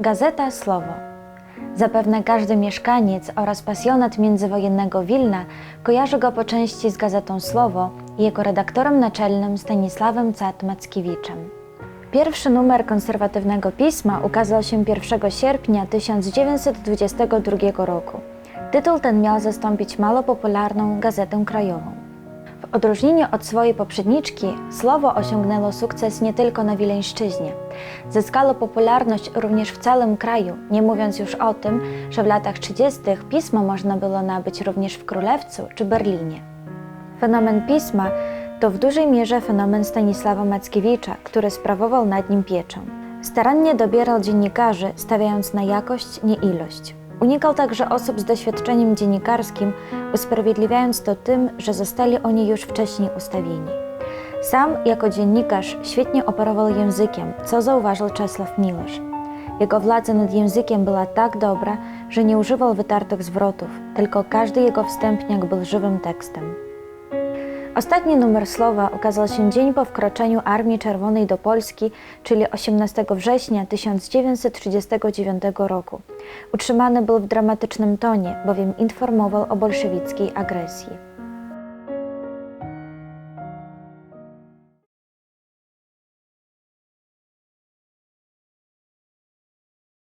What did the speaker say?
Gazeta Słowo. Zapewne każdy mieszkaniec oraz pasjonat międzywojennego Wilna kojarzy go po części z gazetą Słowo i jego redaktorem naczelnym Stanisławem Cat-Mackiewiczem. Pierwszy numer konserwatywnego pisma ukazał się 1 sierpnia 1922 roku. Tytuł ten miał zastąpić mało popularną Gazetę Krajową. W odróżnieniu od swojej poprzedniczki, Słowo osiągnęło sukces nie tylko na Wileńszczyźnie. Zyskało popularność również w całym kraju, nie mówiąc już o tym, że w latach 30. pismo można było nabyć również w Królewcu czy Berlinie. Fenomen pisma to w dużej mierze fenomen Stanisława Mackiewicza, który sprawował nad nim pieczę. Starannie dobierał dziennikarzy, stawiając na jakość, nie ilość. Unikał także osób z doświadczeniem dziennikarskim, usprawiedliwiając to tym, że zostali oni już wcześniej ustawieni. Sam jako dziennikarz świetnie operował językiem, co zauważył Czesław Miłosz. Jego władza nad językiem była tak dobra, że nie używał wytartych zwrotów, tylko każdy jego wstępniak był żywym tekstem. Ostatni numer słowa ukazał się dzień po wkroczeniu Armii Czerwonej do Polski, czyli 18 września 1939 roku. Utrzymany był w dramatycznym tonie, bowiem informował o bolszewickiej agresji.